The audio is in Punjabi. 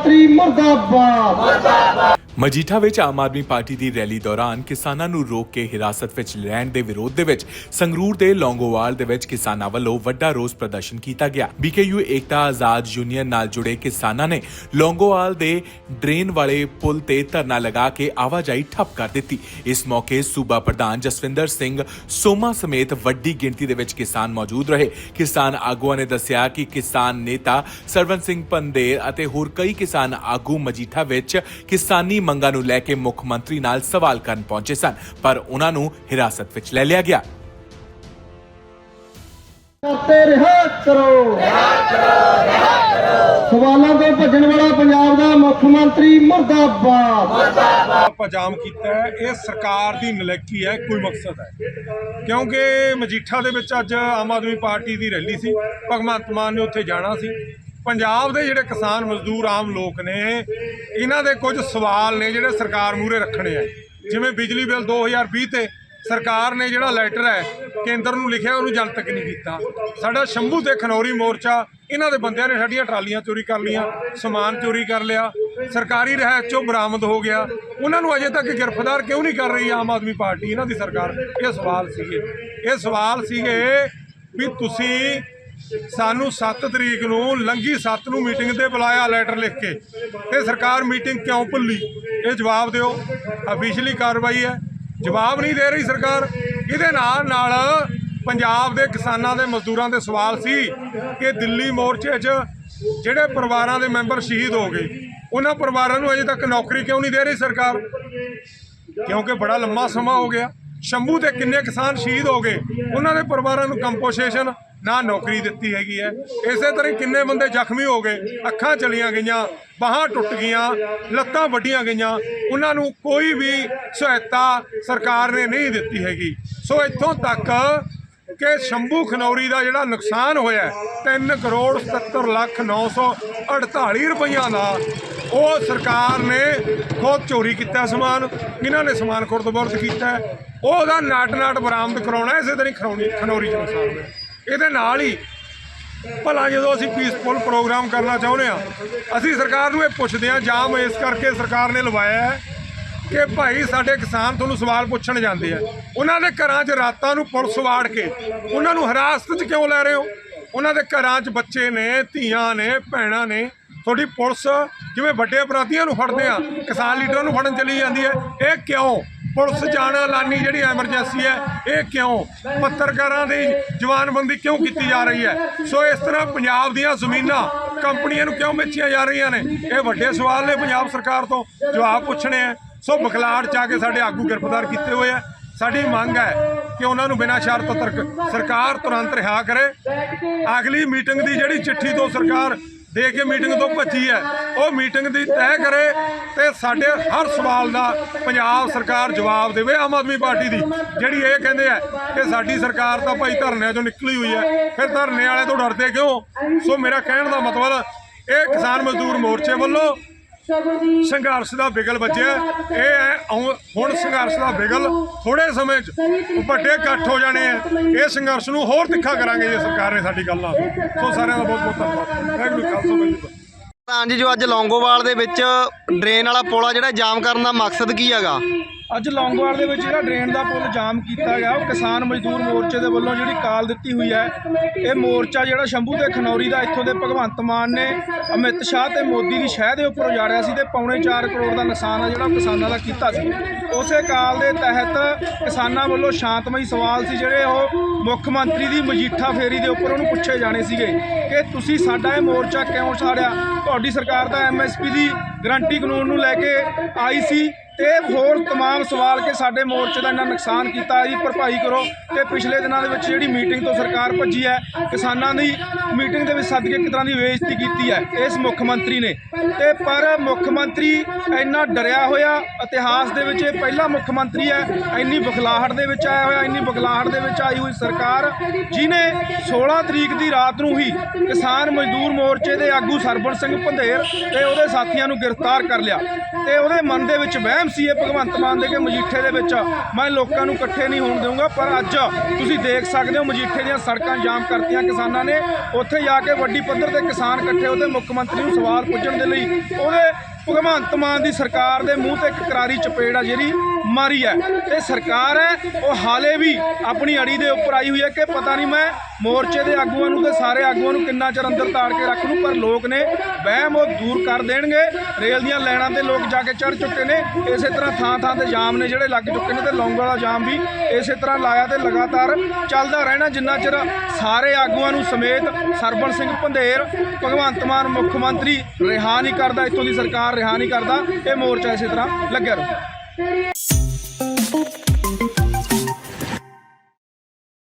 ਮੰਤਰੀ ਮੁਰਦਾਬਾਦ ਮਜੀਠਾ ਵਿੱਚ ਆਮ ਆਦਮੀ ਪਾਰਟੀ ਦੀ ਰੈਲੀ ਦੌਰਾਨ ਕਿਸਾਨਾਂ ਨੂੰ ਰੋਕ ਕੇ ਹਿਰਾਸਤ ਵਿੱਚ ਲੈਣ ਦੇ ਵਿਰੋਧ ਦੇ ਵਿੱਚ ਸੰਗਰੂਰ ਦੇ ਲੌਂਗੋਵਾਲ ਦੇ ਵਿੱਚ ਕਿਸਾਨਾਂ ਵੱਲੋਂ ਵੱਡਾ ਰੋਸ ਪ੍ਰਦਰਸ਼ਨ ਕੀਤਾ ਗਿਆ। ਬੀਕੇਯੂ ਏਕਤਾ ਆਜ਼ਾਦ ਯੂਨੀਅਨ ਨਾਲ ਜੁੜੇ ਕਿਸਾਨਾਂ ਨੇ ਲੌਂਗੋਵਾਲ ਦੇ ਡਰੇਨ ਵਾਲੇ ਪੁਲ ਤੇ ਧਰਨਾ ਲਗਾ ਕੇ ਆਵਾਜਾਈ ਠੱਪ ਕਰ ਦਿੱਤੀ। ਇਸ ਮੌਕੇ ਸੂਬਾ ਪ੍ਰਧਾਨ ਜਸਵਿੰਦਰ ਸਿੰਘ ਸੋਮਾ ਸਮੇਤ ਵੱਡੀ ਗਿਣਤੀ ਦੇ ਵਿੱਚ ਕਿਸਾਨ ਮੌਜੂਦ ਰਹੇ। ਕਿਸਾਨ ਆਗੂਆਂ ਨੇ ਦੱਸਿਆ ਕਿ ਕਿਸਾਨ ਨੇਤਾ ਸਰਵਨ ਸਿੰਘ ਪੰਦੇਰ ਅਤੇ ਹੋਰ ਕਈ ਕਿਸਾਨ ਆਗੂ ਮਜੀਠਾ ਵਿੱਚ ਕਿਸਾਨੀ ਮੰਗਾਂ ਨੂੰ ਲੈ ਕੇ ਮੁੱਖ ਮੰਤਰੀ ਨਾਲ ਸਵਾਲ ਕਰਨ ਪਹੁੰਚੇ ਸਨ ਪਰ ਉਹਨਾਂ ਨੂੰ ਹਿਰਾਸਤ ਵਿੱਚ ਲੈ ਲਿਆ ਗਿਆ। ਕਰਤੇ ਰਿਹਾ ਕਰੋ। ਸਵਾਲਾਂ ਤੋਂ ਭੱਜਣ ਵਾਲਾ ਪੰਜਾਬ ਦਾ ਮੁੱਖ ਮੰਤਰੀ ਮੁਰਦਾਬਾਦ। ਆਪਾਂ ਜਾਮ ਕੀਤਾ ਹੈ ਇਹ ਸਰਕਾਰ ਦੀ ਨਲੈਕੀ ਹੈ ਕੋਈ ਮਕਸਦ ਹੈ। ਕਿਉਂਕਿ ਮਜੀਠਾ ਦੇ ਵਿੱਚ ਅੱਜ ਆਮ ਆਦਮੀ ਪਾਰਟੀ ਦੀ ਰੈਲੀ ਸੀ ਭਗਵੰਤ ਮਾਨ ਨੇ ਉੱਥੇ ਜਾਣਾ ਸੀ। ਪੰਜਾਬ ਦੇ ਜਿਹੜੇ ਕਿਸਾਨ ਮਜ਼ਦੂਰ ਆਮ ਲੋਕ ਨੇ, ਇਹਨਾਂ ਦੇ ਕੁਝ ਸਵਾਲ ਨੇ ਜਿਹੜੇ ਸਰਕਾਰ ਮੂਹਰੇ ਰੱਖਣੇ ਆ। ਜਿਵੇਂ ਬਿਜਲੀ ਬਿੱਲ 2020 ਤੇ ਸਰਕਾਰ ਨੇ ਜਿਹੜਾ ਲੈਟਰ ਹੈ, ਕੇਂਦਰ ਨੂੰ ਲਿਖਿਆ, ਉਹਨੂੰ ਜਨਤਕ ਨਹੀਂ ਕੀਤਾ। ਸਾਡਾ ਸ਼ੰਭੂ ਤੇ ਖਨੌਰੀ ਮੋਰਚਾ, ਇਹਨਾਂ ਦੇ ਬੰਦਿਆਂ ਨੇ ਸਾਡੀਆਂ ਟਰਾਲੀਆਂ ਚੋਰੀ ਕਰ ਲੀਆਂ ਸਮਾਨ ਚੋਰੀ ਕਰ ਲਿਆ, ਸਰਕਾਰੀ ਰਹਿਤ ਚੋਂ ਬਰਾਮਦ ਹੋ ਗਿਆ। ਉਹਨਾਂ ਨੂੰ ਅਜੇ ਤੱਕ ਗ੍ਰਿਫਤਾਰ ਕਿਉਂ ਨਹੀਂ ਕਰ ਰਹੀ ਆਮ ਆਦਮੀ ਪਾਰਟੀ? ਇਹਨਾਂ ਦੀ ਸਰਕਾਰ, ਇਹ ਸਵਾਲ ਸੀਗੇ। ਇਹ ਸਵਾਲ ਸੀਗੇ ਵੀ ਤੁਸੀਂ ਸਾਨੂੰ 7 ਤਰੀਕ ਨੂੰ ਲੰਗੀ 7 ਨੂੰ ਮੀਟਿੰਗ ਤੇ ਬੁਲਾਇਆ ਲੈਟਰ ਲਿਖ ਕੇ। ਤੇ ਸਰਕਾਰ ਮੀਟਿੰਗ ਕਿਉਂ ਭੁੱਲੀ? ਇਹ ਜਵਾਬ ਦਿਓ। ਅਫੀਸ਼ੀਅਲੀ ਕਾਰਵਾਈ ਹੈ। ਜਵਾਬ ਨਹੀਂ ਦੇ ਰਹੀ ਸਰਕਾਰ। ਇਹਦੇ ਨਾਲ ਨਾਲ ਪੰਜਾਬ ਦੇ ਕਿਸਾਨਾਂ ਦੇ ਮਜ਼ਦੂਰਾਂ ਦੇ ਸਵਾਲ ਸੀ ਕਿ ਦਿੱਲੀ ਮੋਰਚੇ 'ਚ ਜਿਹੜੇ ਪਰਿਵਾਰਾਂ ਦੇ ਮੈਂਬਰ ਸ਼ਹੀਦ ਹੋ ਗਏ, ਉਹਨਾਂ ਪਰਿਵਾਰਾਂ ਨੂੰ ਅਜੇ ਤੱਕ ਨੌਕਰੀ ਕਿਉਂ ਨਹੀਂ ਦੇ ਰਹੀ ਸਰਕਾਰ? ਕਿਉਂਕਿ ਬੜਾ ਲੰਮਾ ਸਮਾਂ ਹੋ ਗਿਆ। ਸ਼ੰਭੂ ਦੇ ਕਿੰਨੇ ਕਿਸਾਨ ਸ਼ਹੀਦ ਹੋ ਗਏ? ਉਹਨਾਂ ਦੇ ਪਰਿਵਾਰਾਂ ਨੂੰ ਕੰਪੋਸੇਸ਼ਨ ਨਾ ਨੌਕਰੀ ਦਿੱਤੀ ਹੈਗੀ ਹੈ। ਇਸੇ ਤਰ੍ਹਾਂ ਹੀ ਕਿੰਨੇ ਬੰਦੇ ਜ਼ਖਮੀ ਹੋ ਗਏ ਅੱਖਾਂ ਚਲੀਆਂ ਗਈਆਂ ਬਾਹਾਂ ਟੁੱਟ ਗਈਆਂ ਲੱਤਾਂ ਵੱਡੀਆਂ ਗਈਆਂ। ਉਹਨਾਂ ਨੂੰ ਕੋਈ ਵੀ ਸਹਾਇਤਾ ਸਰਕਾਰ ਨੇ ਨਹੀਂ ਦਿੱਤੀ ਹੈਗੀ। ਸੋ ਇੱਥੋਂ ਤੱਕ ਕਿ ਸ਼ੰਭੂ ਖਨੌਰੀ ਦਾ ਜਿਹੜਾ ਨੁਕਸਾਨ ਹੋਇਆ ਹੈ, ਤਿੰਨ ਕਰੋੜ 70 ਲੱਖ 948 ਰੁਪਈਆ ਦਾ ਉਹ ਸਰਕਾਰ ਨੇ ਖੁਦ ਚੋਰੀ ਕੀਤਾ ਸਮਾਨ ਇਹਨਾਂ ਨੇ ਸਮਾਨ ਖੁਰਦ-ਬੁਰਦ ਕੀਤਾ ਉਹਦਾ ਨਾਟ-ਨਾਟ ਬਰਾਮਦ ਕਰਾਉਣਾ ਇਸੇ ਤਰ੍ਹਾਂ ਹੀ ਖਨੌਰੀ ਖਨੌਰੀ ਚ ਨੁਕਸਾਨ ਹੋਇਆ। ਇਹਦੇ ਨਾਲ ਹੀ ਭਲਾ ਜਦੋਂ ਅਸੀਂ ਪੀਸਫੁਲ ਪ੍ਰੋਗਰਾਮ ਕਰਨਾ ਚਾਹੁੰਦੇ ਆ ਅਸੀਂ ਸਰਕਾਰ ਨੂੰ ਇਹ ਪੁੱਛਦੇ ਆ ਜਾਮ ਇਸ ਕਰਕੇ ਸਰਕਾਰ ਨੇ ਲਵਾਇਆ ਹੈ ਕਿ ਭਾਈ ਸਾਡੇ ਕਿਸਾਨ ਤੁਹਾਨੂੰ ਸਵਾਲ ਪੁੱਛਣ ਜਾਂਦੇ ਆ। ਉਹਨਾਂ ਦੇ ਘਰਾਂ 'ਚ ਰਾਤਾਂ ਨੂੰ ਪੁਲਿਸ ਵਾੜ ਕੇ ਉਹਨਾਂ ਨੂੰ ਹਿਰਾਸਤ 'ਚ ਕਿਉਂ ਲੈ ਰਹੇ ਹੋ? ਉਹਨਾਂ ਦੇ ਘਰਾਂ 'ਚ ਬੱਚੇ ਨੇ, ਧੀਆਂ ਨੇ, ਭੈਣਾਂ ਨੇ, ਤੁਹਾਡੀ ਪੁਲਿਸ ਜਿਵੇਂ ਵੱਡੇ ਅਪਰਾਧੀਆਂ ਨੂੰ ਫੜਦੇ ਆ, ਕਿਸਾਨ ਲੀਡਰਾਂ ਨੂੰ ਫੜਨ ਚਲੀ ਜਾਂਦੀ ਹੈ, ਇਹ ਕਿਉਂ? ਪੁਲਿਸ ਜਾਣ ਐਲਾਨੀ ਜਿਹੜੀ ਐਮਰਜੈਂਸੀ ਹੈ, ਇਹ ਕਿਉਂ? ਪੱਤਰਕਾਰਾਂ ਦੀ ਜਵਾਨਬੰਦੀ ਕਿਉਂ ਕੀਤੀ ਜਾ ਰਹੀ ਹੈ? ਸੋ ਇਸ ਤਰ੍ਹਾਂ ਪੰਜਾਬ ਦੀਆਂ ਜ਼ਮੀਨਾਂ ਕੰਪਨੀਆਂ ਨੂੰ ਕਿਉਂ ਵੇਚੀਆਂ ਜਾ ਰਹੀਆਂ ਨੇ? ਇਹ ਵੱਡੇ ਸਵਾਲ ਨੇ ਪੰਜਾਬ ਸਰਕਾਰ ਤੋਂ, ਜਵਾਬ ਪੁੱਛਣੇ ਆ ਸੋ ਬਖਲਾੜ ਚ ਆ ਕੇ ਸਾਡੇ ਆਗੂ ਗ੍ਰਿਫਤਾਰ ਕੀਤੇ ਹੋਏ ਆ। ਸਾਡੀ ਮੰਗ ਹੈ ਕਿ ਉਹਨਾਂ ਨੂੰ ਬਿਨਾਂ ਸ਼ਰਤ ਸਰਕਾਰ ਤੁਰੰਤ ਰਿਹਾ ਕਰੇ। ਅਗਲੀ ਮੀਟਿੰਗ ਦੀ ਜਿਹੜੀ ਚਿੱਠੀ ਤੋਂ ਸਰਕਾਰ ਦੇ ਕੇ ਮੀਟਿੰਗ ਤੋਂ ਭੱਜੀ ਹੈ। ਉਹ ਮੀਟਿੰਗ ਦੀ ਤੈਅ ਕਰੇ ਤੇ ਸਾਡੇ ਹਰ ਸਵਾਲ ਦਾ ਪੰਜਾਬ ਸਰਕਾਰ ਜਵਾਬ ਦੇਵੇ ਆਮ ਆਦਮੀ ਪਾਰਟੀ ਦੀ, ਜਿਹੜੀ ਇਹ ਕਹਿੰਦੇ ਆ ਕਿ ਸਾਡੀ ਸਰਕਾਰ ਤਾਂ ਭਾਈ ਧਰਨਿਆਂ ਚੋਂ ਨਿਕਲੀ ਹੋਈ ਹੈ, ਫਿਰ ਧਰਨੇ ਵਾਲੇ ਤੋਂ ਡਰਦੇ ਕਿਉਂ? ਸੋ ਮੇਰਾ ਕਹਿਣ ਦਾ ਮਤਲਬ, ਇਹ ਕਿਸਾਨ ਮਜ਼ਦੂਰ ਮੋਰਚੇ ਵੱਲੋਂ ਸੰਘਰਸ਼ ਦਾ ਬਿਗਲ ਵੱਜਿਆ। ਇਹ ਹੈ ਹੁਣ ਸੰਘਰਸ਼ ਦਾ ਬਿਗਲ ਥੋੜੇ ਸਮੇਂ 'ਚ ਵੱਡੇ ਇਕੱਠ ਹੋ ਜਾਣੇ ਆ। ਇਹ ਸੰਘਰਸ਼ ਨੂੰ ਹੋਰ ਤਿੱਖਾ ਕਰਾਂਗੇ ਜੇ ਸਰਕਾਰ ਨੇ ਸਾਡੀ ਗੱਲ ਨਾ ਸੋ ਸਾਰਿਆਂ ਦਾ ਬਹੁਤ ਬਹੁਤ ਧੰਨਵਾਦ। ਵਾਹਿਗੁਰੂ ਜੀ ਖਾਲਸਾ, ਵਾਹਿਗੁਰੂ ਹਾਂਜੀ ਜੋ ਅੱਜ ਲੌਂਗੋਵਾਲ ਦੇ ਵਿੱਚ ਡਰੇਨ ਵਾਲਾ ਪੋਲਾ ਜਿਹੜਾ ਜਾਮ ਕਰਨ ਦਾ ਮਕਸਦ ਕੀ ਹੈਗਾ? ਅੱਜ ਲੌਂਗੋਵਾਲ ਦੇ ਵਿੱਚ ਜਿਹੜਾ ਡਰੇਨ ਦਾ ਪੁਲ ਜਾਮ ਕੀਤਾ ਗਿਆ, ਉਹ ਕਿਸਾਨ ਮਜ਼ਦੂਰ ਮੋਰਚੇ ਦੇ ਵੱਲੋਂ ਜਿਹੜੀ ਕਾਲ ਦਿੱਤੀ ਹੋਈ ਹੈ, ਇਹ ਮੋਰਚਾ ਜਿਹੜਾ ਸ਼ੰਭੂ ਤੇ ਖਨੌਰੀ ਦਾ ਇੱਥੋਂ ਦੇ ਭਗਵੰਤ ਮਾਨ ਨੇ, ਅਮਿਤ ਸ਼ਾਹ ਤੇ ਮੋਦੀ ਦੀ ਸ਼ਹਿ ਦੇ ਉੱਪਰ ਉਜਾੜਿਆ ਸੀ ਤੇ ਪੌਣੇ 4 ਕਰੋੜ ਦਾ ਨੁਕਸਾਨ ਆ ਜਿਹੜਾ ਕਿਸਾਨਾਂ ਦਾ ਕੀਤਾ ਸੀ। ਉਸੇ ਕਾਲ ਦੇ ਤਹਿਤ ਕਿਸਾਨਾਂ ਵੱਲੋਂ ਸ਼ਾਂਤਮਈ ਸਵਾਲ ਸੀ ਜਿਹੜੇ ਉਹ ਮੁੱਖ ਮੰਤਰੀ ਦੀ ਮਜੀਠਾ ਫੇਰੀ ਦੇ ਉੱਪਰ ਉਹਨੂੰ ਪੁੱਛੇ ਜਾਣੇ ਸੀਗੇ ਕਿ ਤੁਸੀਂ ਸਾਡਾ ਇਹ ਮੋਰਚਾ ਕਿਉਂ ਸਾੜਿਆ ਤੁਹਾਡੀ ਸਰਕਾਰ ਦਾ ਐਮਐਸਪੀ ਦੀ ਗਰੰਟੀ ਕਾਨੂੰਨ ਨੂੰ ਲੈ ਕੇ ਆਈ ਸੀ। ਤੇ ਹੋਰ तमाम ਸਵਾਲ ਕਿ ਸਾਡੇ ਮੋਰਚੇ ਦਾ ਇੰਨਾ ਨੁਕਸਾਨ ਕੀਤਾ ਜੀ ਭਰਪਾਈ ਕਰੋ ਤੇ ਪਿਛਲੇ ਦਿਨਾਂ ਦੇ ਵਿੱਚ ਜਿਹੜੀ ਮੀਟਿੰਗ ਤੋਂ ਸਰਕਾਰ ਭੱਜੀ ਹੈ ਕਿਸਾਨਾਂ ਦੀ ਮੀਟਿੰਗ ਦੇ ਵਿੱਚ ਸੱਦ ਕੇ ਇੱਕ ਤਰ੍ਹਾਂ ਦੀ ਬੇਇੱਜ਼ਤੀ ਕੀਤੀ ਹੈ ਇਸ ਮੁੱਖ ਮੰਤਰੀ ਨੇ ਤੇ ਪਰ ਮੁੱਖ ਮੰਤਰੀ ਇੰਨਾ ਡਰਿਆ ਹੋਇਆ ਇਤਿਹਾਸ ਦੇ ਵਿੱਚ ਇਹ ਪਹਿਲਾ ਮੁੱਖ ਮੰਤਰੀ ਹੈ ਇੰਨੀ ਬਖਲਾਹਟ ਦੇ ਵਿੱਚ ਆਇਆ ਹੋਇਆ ਇੰਨੀ ਬਖਲਾਹਟ ਦੇ ਵਿੱਚ ਆਈ ਹੋਈ ਸਰਕਾਰ ਜਿਨੇ 16 ਤਰੀਕ ਦੀ ਰਾਤ ਨੂੰ ਹੀ ਕਿਸਾਨ ਮਜ਼ਦੂਰ ਮੋਰਚੇ ਦੇ ਆਗੂ ਸਰਬਣ ਸਿੰਘ ਪੰਧੇਰ ਤੇ ਉਹਦੇ ਸਾਥੀਆਂ ਨੂੰ ਗ੍ਰਿਫਤਾਰ ਕਰ ਲਿਆ ਤੇ ਉਹਦੇ ਮਨ ਦੇ ਵਿੱਚ ਵਹਿਮ ਸੀ ਇਹ ਭਗਵੰਤ ਮਾਨ ਦੇ ਕੇ ਮਜੀਠੇ ਦੇ ਵਿੱਚ ਮੈਂ ਲੋਕਾਂ ਨੂੰ ਇਕੱਠੇ ਨਹੀਂ ਹੋਣ ਦੇਵਾਂਗਾ ਪਰ ਅੱਜ ਤੁਸੀਂ ਦੇਖ ਸਕਦੇ ਹੋ ਮਜੀਠੇ ਦੀਆਂ ਸੜਕਾਂ ਜਾਮ ਕਰਤੀਆਂ ਕਿਸਾਨਾਂ ਨੇ। ਉੱਥੇ ਜਾ ਕੇ ਵੱਡੀ ਪੱਧਰ ਤੇ ਕਿਸਾਨ ਇਕੱਠੇ ਉਹਦੇ ਮੁੱਖ ਮੰਤਰੀ ਨੂੰ ਸਵਾਲ ਪੁੱਛਣ ਦੇ ਲਈ ਉਹਦੇ ਭਗਵੰਤ ਮਾਨ ਦੀ ਸਰਕਾਰ ਦੇ ਮੂੰਹ ਤੇ ਇੱਕ ਕਰਾਰੀ ਚਪੇੜ ਆ ਜਿਹੜੀ ਮਾਰੀ ਹੈ। ਤੇ ਸਰਕਾਰ ਹੈ, ਉਹ ਹਾਲੇ ਵੀ ਆਪਣੀ ਅੜੀ ਦੇ ਉੱਪਰ ਆਈ ਹੋਈ ਹੈ ਕਿ ਪਤਾ ਨਹੀਂ ਮੈਂ ਮੋਰਚੇ ਦੇ ਆਗੂਆਂ ਨੂੰ ਤੇ ਸਾਰੇ ਆਗੂਆਂ ਨੂੰ ਕਿੰਨਾ ਚਿਰ ਅੰਦਰ ਤਾੜ ਕੇ ਰੱਖ ਲੂੰ ਪਰ ਲੋਕ ਨੇ ਵਹਿਮ ਉਹ ਦੂਰ ਕਰ ਦੇਣਗੇ। ਰੇਲ ਦੀਆਂ ਲਾਈਨਾਂ ਤੇ ਲੋਕ ਜਾ ਕੇ ਚੜ ਚੁੱਕੇ ਨੇ। ਇਸੇ ਤਰ੍ਹਾਂ ਥਾਂ ਥਾਂ ਤੇ ਜਾਮ ਨੇ ਜਿਹੜੇ ਲੱਗ ਚੁੱਕੇ ਨੇ ਤੇ ਲੌਂਗ ਵਾਲਾ ਜਾਮ ਵੀ ਇਸੇ ਤਰ੍ਹਾਂ ਲਾਇਆ ਤੇ ਲਗਾਤਾਰ ਚੱਲਦਾ ਰਹਿਣਾ। ਜਿੰਨਾ ਚਿਰ ਸਾਰੇ ਆਗੂਆਂ ਨੂੰ ਸਮੇਤ ਸਰਬਣ ਸਿੰਘ ਪੰਧੇਰ ਭਗਵੰਤ ਮਾਨ ਮੁੱਖ ਮੰਤਰੀ, ਰਿਹਾ ਨਹੀਂ ਕਰਦਾ, ਇੱਥੋਂ ਦੀ ਸਰਕਾਰ ਰਿਹਾ ਨਹੀਂ ਕਰਦਾ, ਇਹ ਮੋਰਚਾ ਇਸੇ ਤਰ੍ਹਾਂ ਲੱਗਿਆ ਰਹੂ।